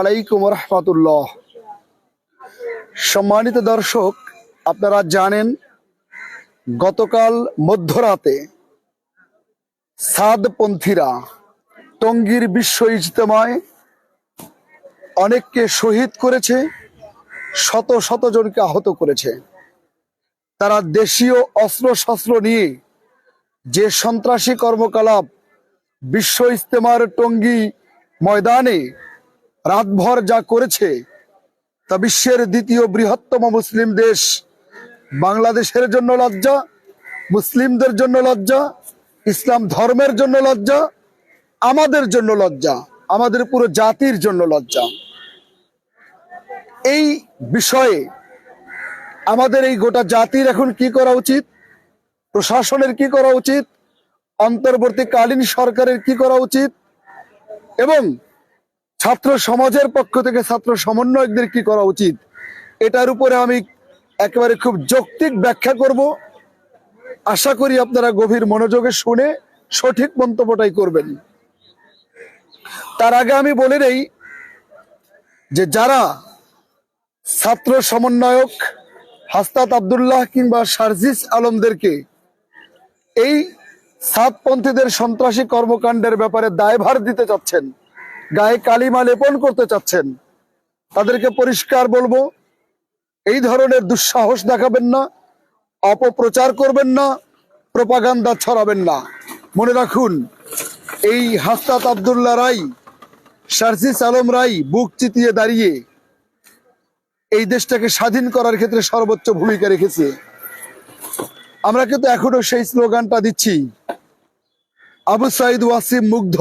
আলাইকুম সম্মানিত দর্শক, আপনারা জানেন, গতকাল মধ্যরাতে সাদপন্থীরা টঙ্গীর বিশ্ব ইজতেমায় অনেককে শহীদ করেছে, শত শত জনকে আহত করেছে। তারা দেশীয় অস্ত্র শস্ত্র নিয়ে যে সন্ত্রাসী কর্মকলাপ বিশ্ব ইজতেমার টঙ্গী ময়দানে রাতভর যা করেছে, তা বিশ্বের দ্বিতীয় বৃহত্তম মুসলিম দেশ। বাংলাদেশের জন্য লজ্জা, মুসলিমদের জন্য লজ্জা, ইসলাম ধর্মের জন্য লজ্জা, আমাদের জন্য লজ্জা, আমাদের পুরো জাতির জন্য লজ্জা। এই বিষয়ে আমাদের এই গোটা জাতির এখন কি করা উচিত? প্রশাসনের কি করা উচিত? অন্তর্বর্তীকালীন সরকারের কি করা উচিত? এবং ছাত্র সমাজের পক্ষ থেকে ছাত্র সমন্বয়কদের কি করা উচিত? এটার উপরে আমি একেবারে খুব যৌক্তিক ব্যাখ্যা করব। আশা করি আপনারা গভীর মনোযোগে শুনে সঠিক মন্তব্যটাই করবেন। তার আগে আমি বলে নেই যে যারা ছাত্র সমন্বয়ক হাস্তাত আবদুল্লাহ কিংবা শারজিস আলমদেরকে এই সাতপন্থীদের সন্ত্রাসী কর্মকাণ্ডের ব্যাপারে দায়ভার দিতে চাচ্ছেন। গায়ে কালিমা লেপন করতে চাচ্ছেন। তাদেরকে পরিষ্কার বলব, এই ধরনের দুঃসাহস দেখাবেন না, অপপ্রচার করবেন না প্রপাগান্ডা ছড়াবেন না। মনে রাখুন, এই হাস্তাত আবদুল্লাহ রাই শারজিস আলম রাই বুক চিতিয়ে দাঁড়িয়ে এই দেশটাকে স্বাধীন করার ক্ষেত্রে সর্বোচ্চ ভূমিকা রেখেছে। আমরা কিন্তু এখনও সেই স্লোগানটা দিচ্ছি। আবু সাইদ ওয়াসিম মুগ্ধ,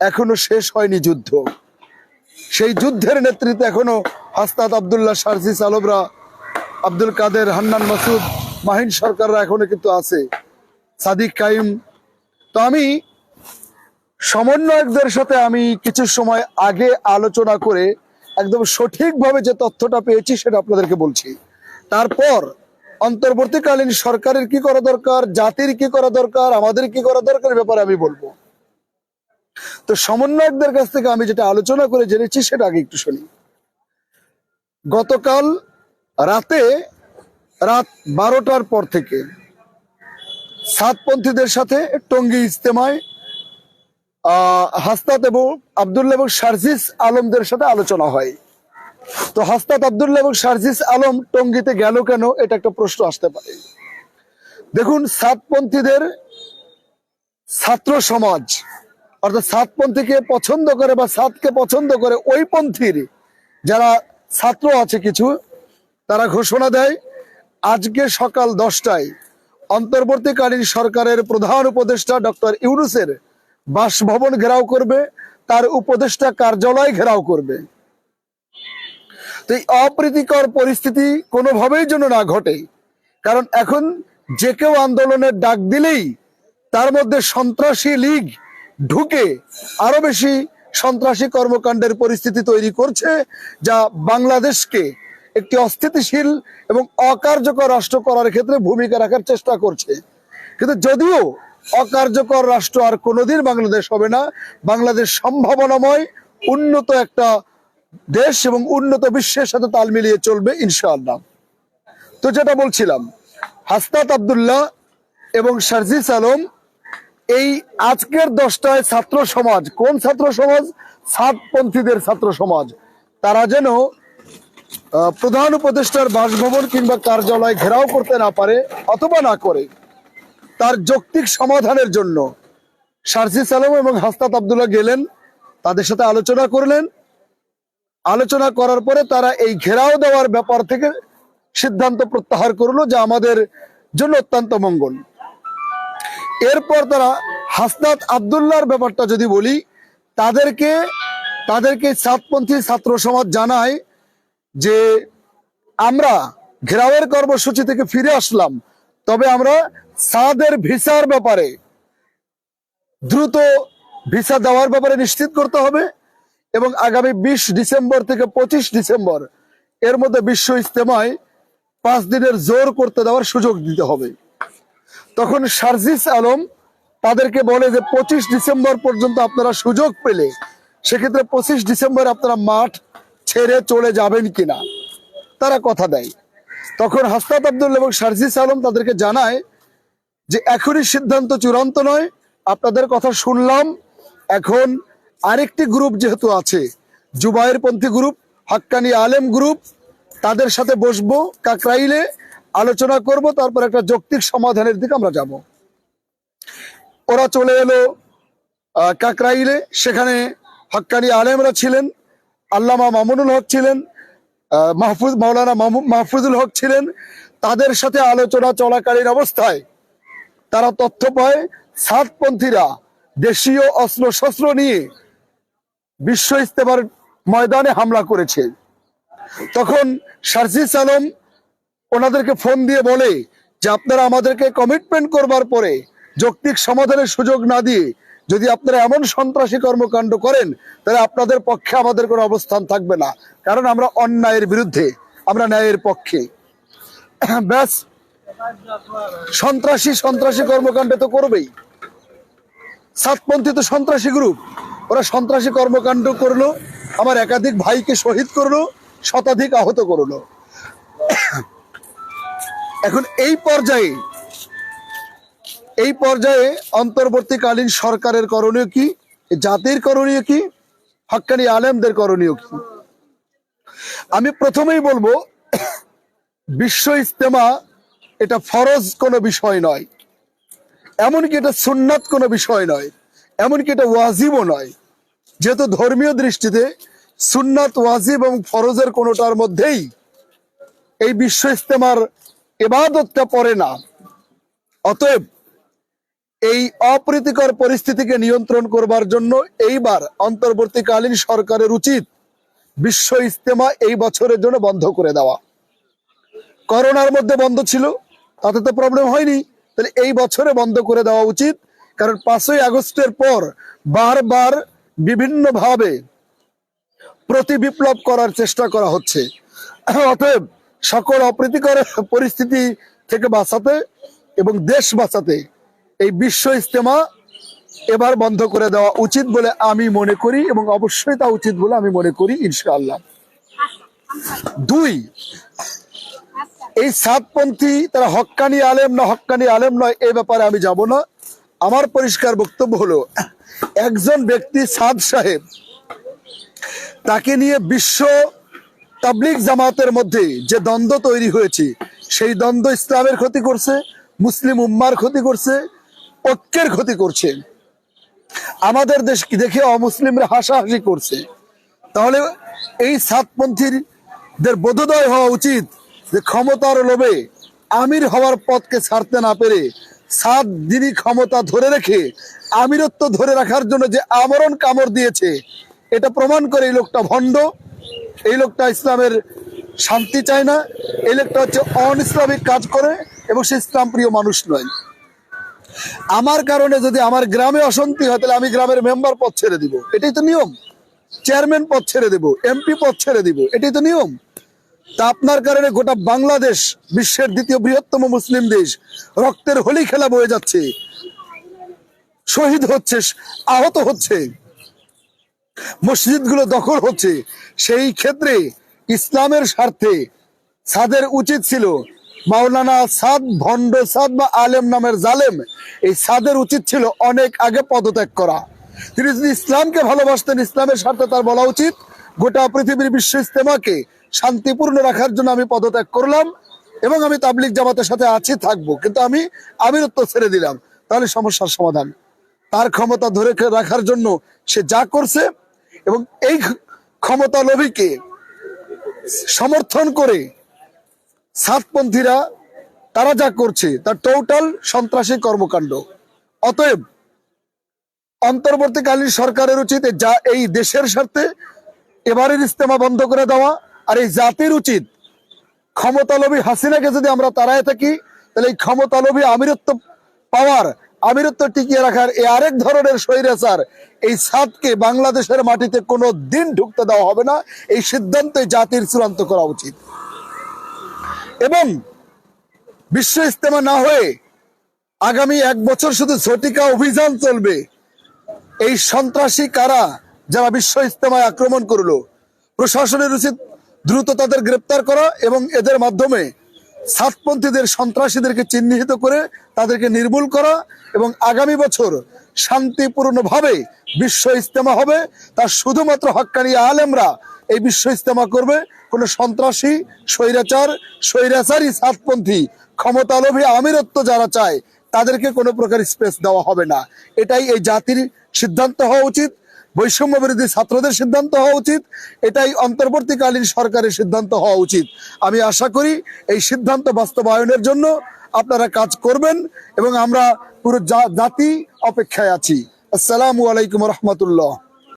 এখনও শেষ হয়নি যুদ্ধ। সেই যুদ্ধের নেতৃত্বে এখনও হাস্তাত আবদুল্লাহ শারজিস আলমরা আব্দুল কাদের, হান্নান মাসুদ, মাহিন সরকাররা এখনও কিন্তু আছে। সাদিক কাইম। তো আমি সমন্বয়কদের সাথে আমি কিছু সময় আগে আলোচনা করে একদম সঠিকভাবে যে তথ্যটা পেয়েছি সেটা আপনাদেরকে বলছি। তারপর অন্তর্বর্তীকালীন সরকারের কি করা দরকার জাতির কি করা দরকার আমাদের কি করা দরকার ব্যাপারে আমি বলব। তো সমন্বয়কদের কাছ থেকে আমি যেটা আলোচনা করে জেনেছি সেটা আগে একটু শুনি। গতকাল রাতে রাত বারোটার পর থেকে সাতপন্থীদের সাথে টঙ্গী ইজতেমায় আহ, হাস্তাত এবং আবদুল্লাহ এবং শারজিস আলমদের সাথে আলোচনা হয়। তো হাস্তাত আবদুল্লাহ এবং শারজিস আলম টঙ্গিতে গেল কেন? এটা একটা প্রশ্ন আসতে পারে। দেখুন, সাতপন্থীদের ছাত্র সমাজ, অর্থাৎ সাতপন্থীকে পছন্দ করে বা সাতকে পছন্দ করে ওই পন্থীর যারা ছাত্র আছে কিছু, তারা ঘোষণা দেয়, আজকে সকাল দশটায় অন্তর্বর্তীকালীন সরকারের প্রধান উপদেষ্টা ডক্টর ইউনুসের বাসভবন ঘেরাও করবে, তার উপদেষ্টা কার্যালয় ঘেরাও করবে। তো এই অপ্রীতিকর পরিস্থিতি কোনোভাবেই যেন না ঘটে। কারণ এখন যে কেউ আন্দোলনের ডাক দিলেই তার মধ্যে সন্ত্রাসী লীগ ঢুকে আরও বেশি সন্ত্রাসী কর্মকাণ্ডের পরিস্থিতি তৈরি করছে, যা বাংলাদেশকে একটি অস্থিতিশীল এবং অকার্যকর রাষ্ট্র করার ক্ষেত্রে ভূমিকা রাখার চেষ্টা করছে। কিন্তু যদিও অকার্যকর রাষ্ট্র আর কোনোদিন বাংলাদেশ হবে না, বাংলাদেশ সম্ভাবনাময় উন্নত একটা দেশ এবং উন্নত বিশ্বের সাথে তাল মিলিয়ে চলবে ইনশাআল্লাহ। তো যেটা বলছিলাম হাস্তাত আবদুল্লাহ এবং শারজিস আলম এই আজকের দশটায় ছাত্র সমাজ, কোন ছাত্র সমাজ? সাতপন্থীদের ছাত্র সমাজ। তারা যেন প্রধান উপদেষ্টার বাসভবন কিংবা কার্যালয় ঘেরাও করতে না পারে অথবা না করে, তার যৌক্তিক সমাধানের জন্য শারজিস আলম এবং হাস্তাত আবদুল্লাহ গেলেন, তাদের সাথে আলোচনা করলেন আলোচনা করার পরে তারা এই ঘেরাও দেওয়ার ব্যাপার থেকে সিদ্ধান্ত প্রত্যাহার করল যে আমাদের জন্য অত্যন্ত মঙ্গল। এরপর তারা হাসনাত আবদুল্লাহর ব্যাপারটা যদি বলি, তাদেরকে তাদেরকে সাতপন্থী ছাত্র সমাজ জানায় যে আমরা ঘেরাওয়ের কর্মসূচি থেকে ফিরে আসলাম, তবে আমরা সাদের ভিসার ব্যাপারে, দ্রুত ভিসা দেওয়ার ব্যাপারে নিশ্চিত করতে হবে। এবং আগামী বিশ ডিসেম্বর থেকে পঁচিশ ডিসেম্বর এর মধ্যে বিশ্ব ইজতেমায় পাঁচ দিনের জোর করতে দেওয়ার সুযোগ দিতে হবে। তখন শারজিস আলম তাদেরকে বলে যে, পঁচিশ ডিসেম্বর পর্যন্ত আপনারা সুযোগ পেলে সেক্ষেত্রে পঁচিশ ডিসেম্বর আপনারা মাঠ ছেড়ে চলে যাবেন কিনা? তারা কথা দেয়। তখন হাসনাত আব্দুল এবং সার্জিস আলম তাদেরকে জানায় যে, এখনই সিদ্ধান্ত চূড়ান্ত নয়। আপনাদের কথা শুনলাম। এখন আরেকটি গ্রুপ যেহেতু আছে, জুবাইর পন্থী গ্রুপ, হাক্কানি আলেম গ্রুপ, তাদের সাথে বসবো, কাকরাইলে আলোচনা করব, তারপর একটা যৌক্তিক সমাধানের দিকে আমরা যাব। ওরা চলে এলো কাকরাইলে, সেখানে হক্কানি আলেমরা ছিলেন, আল্লামা মামুনুল হক ছিলেন মাহফুজ, মাওলানা মাহফুজুল হক ছিলেন। তাদের সাথে আলোচনা চলাকালীন অবস্থায় তারা তথ্য পায়, সাতপন্থীরা দেশীয় অস্ত্র শস্ত্র নিয়ে বিশ্ব ইস্তেমার ময়দানে হামলা করেছে। তখন সার্জিস আলম ওনাদেরকে ফোন দিয়ে বলে যে, আপনারা আমাদেরকে কমিটমেন্ট করবার পরে যৌক্তিক সমাধানের সুযোগ না দিয়ে যদি আপনারা এমন সন্ত্রাসী কর্মকাণ্ড করেন, তাহলে আপনাদের পক্ষে আমাদের কোনো অবস্থান থাকবে না। কারণ আমরা অন্যায়ের বিরুদ্ধে, আমরা ন্যায়ের পক্ষে। ব্যাস, সন্ত্রাসী সন্ত্রাসী কর্মকাণ্ড তো করবেই। সাতপন্থী তো সন্ত্রাসী গ্রুপ ওরা সন্ত্রাসী কর্মকাণ্ড করল, আমার একাধিক ভাইকে শহীদ করল, শতাধিক আহত করল। এখন এই পর্যায়ে এই পর্যায়ে অন্তর্বর্তীকালীন সরকারের করণীয় কি? জাতির করণীয় কি? হক্কানি আলেমদের করণীয় কি? আমি প্রথমেই বলব, বিশ্ব ইস্তেমা এটা ফরজ কোনো বিষয় নয়। এমনকি এটা সুন্নাত কোনো বিষয় নয়। এমনকি এটা ওয়াজিবও নয়। যেহেতু ধর্মীয় দৃষ্টিতে সুন্নাত ওয়াজিব এবং ফরজের কোনোটার মধ্যেই এই বিশ্ব ইস্তেমার এবাদতটা পড়ে না। অতএব এই অপ্রীতিকর পরিস্থিতিকে নিয়ন্ত্রণ করবার জন্য এইবার অন্তর্বর্তীকালীন সরকারের উচিত বিশ্ব ইস্তেমা এই বছরের জন্য বন্ধ করে দেওয়া। করোনার মধ্যে বন্ধ ছিল, তাতে তো প্রবলেম হয়নি। তাহলে এই বছরে বন্ধ করে দেওয়া উচিত। কারণ পাঁচই আগস্টের পর বারবার বিভিন্নভাবে প্রতি বিপ্লব করার চেষ্টা করা হচ্ছে। অতএব সকল অপ্রীতিকর পরিস্থিতি থেকে বাঁচাতে এবং দেশ বাঁচাতে এই বিশ্ব ইস্তেমা এবার বন্ধ করে দেওয়া উচিত বলে আমি মনে করি এবং অবশ্যই তা উচিত বলে আমি মনে করি, ইনশাআল্লাহ। দুই, এই সাতপন্থী, তারা হক্কানি আলেম না হক্কানি আলেম নয় এই ব্যাপারে আমি যাব না। আমার পরিষ্কার বক্তব্য হলো, একজন ব্যক্তি সাদ সাহেব, তাকে নিয়ে বিশ্ব তাবলিক জামাতের মধ্যে যে দ্বন্দ্ব তৈরি হয়েছে, সেই দ্বন্দ্ব ইসলামের ক্ষতি করছে, মুসলিম উম্মার ক্ষতি করছে, ঐক্যের ক্ষতি করছে। আমাদের দেশ দেখে অমুসলিমরা হাসাহাসি করছে? তাহলে এই সাতপন্থীদের বোধোদয় হওয়া উচিত যে ক্ষমতার লোভে আমির হওয়ার পথকে ছাড়তে না পেরে সাত দিনই ক্ষমতা ধরে রেখে আমিরত্ব ধরে রাখার জন্য যে আমরণ কামড় দিয়েছে, এটা প্রমাণ করে এই লোকটা ভণ্ড। এই লোকটা ইসলামের শান্তি চায় না। এই লোকটা হচ্ছে অন ইসলামিক কাজ করে এবং সে ইসলাম প্রিয় মানুষ নয়। আমার কারণে যদি আমার গ্রামে অশান্তি হয়, তাহলে আমি গ্রামের মেম্বার পদ ছেড়ে দিব। এটাই তো নিয়ম। চেয়ারম্যান পদ ছেড়ে দেব, এমপি পদ ছেড়ে দিব। এটাই তো নিয়ম। তা আপনার কারণে গোটা বাংলাদেশ বিশ্বের দ্বিতীয় বৃহত্তম মুসলিম দেশ রক্তের হোলি খেলা বয়ে যাচ্ছে। শহীদ হচ্ছে, আহত হচ্ছে, মসজিদগুলো দখল হচ্ছে। সেই ক্ষেত্রে ইসলামের স্বার্থে সাদের উচিত ছিল মাওলানা সাদ ভণ্ড সাদ বা আলেম নামের জালেম, এই সাদের উচিত ছিল অনেক আগে পদত্যাগ করা। তিনি যদি ইসলামকে ভালোবাসতেন, ইসলামের স্বার্থে তার বলা উচিত, গোটা পৃথিবীর বিশ্ব ইস্তেমাকে শান্তিপূর্ণ রাখার জন্য আমি পদত্যাগ করলাম এবং আমি তাবলিক জামাতের সাথে আছি, থাকব। কিন্তু আমি আমিরত্ব ছেড়ে দিলাম। তাহলে সমস্যার সমাধান। তার ক্ষমতা ধরে রাখার জন্য সে যা করছে এবং এই ক্ষমতা লোভীকে সমর্থন করে সাতপন্থীরা, তারা যা করছে, তার টোটাল সন্ত্রাসী কর্মকাণ্ড। অতএব অন্তর্বর্তীকালীন সরকারের উচিত যা এই দেশের স্বার্থে এবারের ইস্তেমা বন্ধ করে দেওয়া আর এই জাতির উচিত ক্ষমতালোভী হাসিনাকে যদি আমরা তাড়ায় থাকি, তাহলে এই ক্ষমতালোভী আমিরত্ব পাওয়ার, আমিরত্ব টিকিয়ে রাখার এই আরেক ধরনের স্বৈরাচার, এই সাতকে বাংলাদেশের মাটিতে কোনো দিন ঢুকতে দেওয়া হবে না। এই সিদ্ধান্তে জাতির চূড়ান্ত করা উচিত। এবং বিশ্ব ইস্তেমা না হয়ে আগামী এক বছর শুধু ঝটিকা অভিযান চলবে। এই সন্ত্রাসী কারা যারা বিশ্ব ইস্তেমায় আক্রমণ করল? প্রশাসনের উচিত দ্রুত তাদের গ্রেপ্তার করা এবং এদের মাধ্যমে সাতপন্থীদের সন্ত্রাসীদেরকে চিহ্নিত করে তাদেরকে নির্মূল করা এবং আগামী বছর শান্তিপূর্ণভাবে বিশ্ব ইজতেমা হবে। তার শুধুমাত্র হক্কানি আলেমরা এই বিশ্ব ইজতেমা করবে। কোনো সন্ত্রাসী, স্বৈরাচার, স্বৈরাচারী সাতপন্থী, ক্ষমতালোভী আমিরত্ব যারা চায়, তাদেরকে কোনো প্রকার স্পেস দেওয়া হবে না। এটাই এই জাতির সিদ্ধান্ত হওয়া উচিত। বৈষম্য বিরোধী ছাত্রদের সিদ্ধান্ত হওয়া উচিত। এটাই অন্তর্বর্তীকালীন সরকারের সিদ্ধান্ত হওয়া উচিত। আমি আশা করি এই সিদ্ধান্ত বাস্তবায়নের জন্য আপনারা কাজ করবেন এবং আমরা পুরো জাতি অপেক্ষায় আছি। আসসালামু আলাইকুম রহমতুল্লাহ।